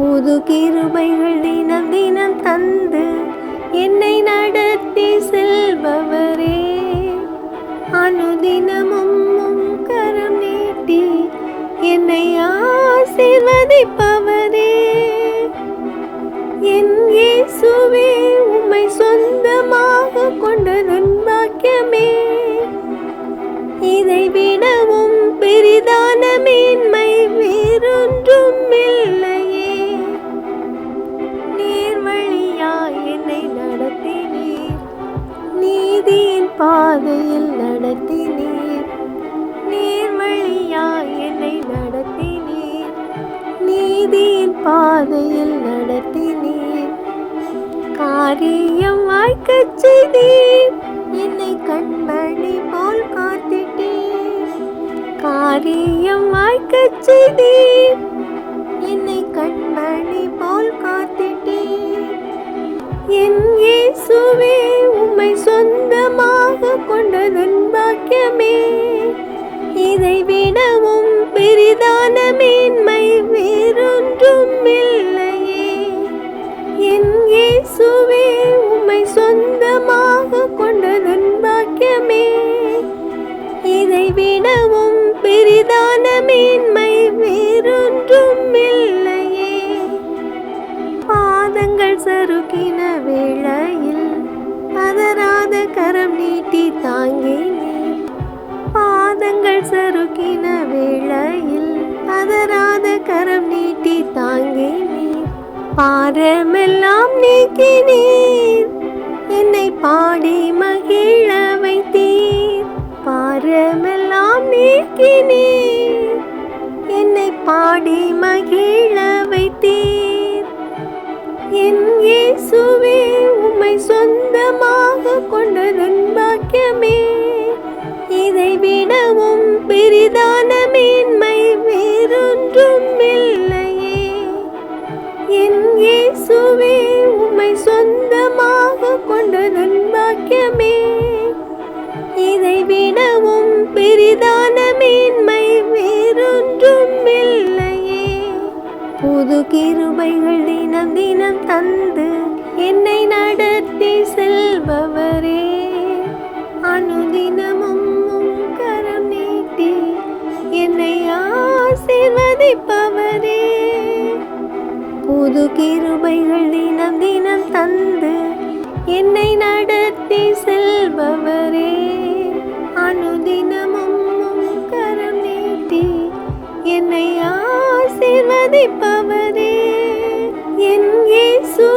புது கிருபைகள் தினம் தினம் தந்து என்னை நடத்தி செல்பவரே. அனுதினமும் கரம் நீட்டி என்னை ஆசிர்வதிப்பவரே. என் இயேசுவே உம்மை பாதையில் நடத்தினீர். நீர் வழியாய் என்னை நடத்தினீர். நீதியின் பாதையில் நடத்தினீர். காரியம் வாய்க்கச் செய்தீர். என்னை கண்மணி போல் காத்திட்டீர். காரியம் வாய்க்கச் சொந்தமாக இதை விடவும் பெரிதான மேன்மை வேறொன்றும் இல்லையே என் இயேசுவே உம்மை சொந்தமாக கொண்ட பாக்கியமே இதை விடவும் பெரிதான மேன்மை வேறொன்றும் இல்லையே பாதங்கள் சருக்கின வேளையில் பதறாத கரம் நீட்டி தாங்கினீர் பாதங்கள் சறுக்கின வேளையில் பதறாத கரம் நீட்டி தாங்கினீர் பாரமெல்லாம் நீக்கினீர் என்னை பாடி மகிழ வைத்தீர். பாரமெல்லாம் நீக்கினீர் என்னை பாடி மகிழ வைத்தீர். என் இயேசுவே உம்மை சொந்தமா கொண்டதன் நன்பாக்கியமே இதை விடவும் பெரிதான மேன்மை வேறொன்றும் இல்லையே என் இயேசுவே உம்மை சொந்தமாக கொண்டதன் நன்பாக்கியமே இதை விடவும் பெரிதான புது கிருபைகள் தினம் தினம் தந்து என்னை நடத்தி செல்பவரே. அனுதினமும் கரம் நீட்டி என்னை ஆசிர்வதிப்பவரே. புது கிருபைகள் தினம் தினம் தந்து என்னை நடத்தி செல்பவரே. அனுதினமும் கரம் நீட்டி என்னை ஆசீர்வதிப்பவரே என் இயேசு.